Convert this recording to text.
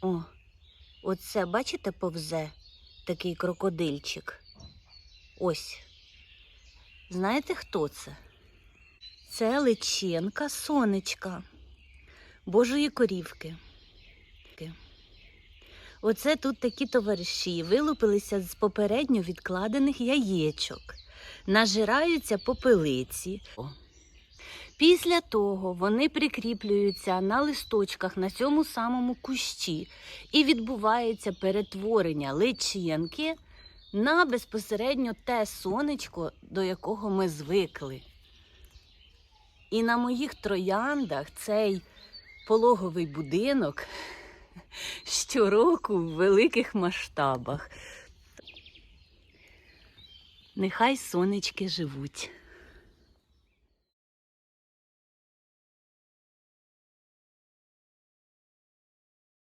О, оце, бачите, повзе такий крокодильчик. Ось. Знаєте, хто це? Це личинка сонечка Божої корівки. Оце тут такі товариші вилупилися з попередньо відкладених яєчок, нажираються попелиці. Після того вони прикріплюються на листочках на цьому самому кущі і відбувається перетворення личинки на безпосередньо те сонечко, до якого ми звикли. І на моїх трояндах цей пологовий будинок щороку в великих масштабах. Нехай сонечки живуть.